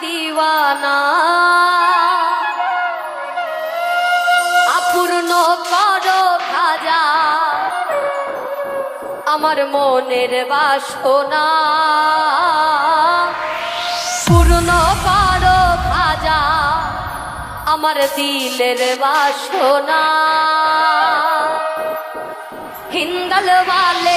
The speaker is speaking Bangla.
দিওয়ানা। অপূর্ণ করো খাজা, আমার মনের বাসনা। পূর্ণ করো খাজা, আমার দিলের বাসনা। হিন্দল বালে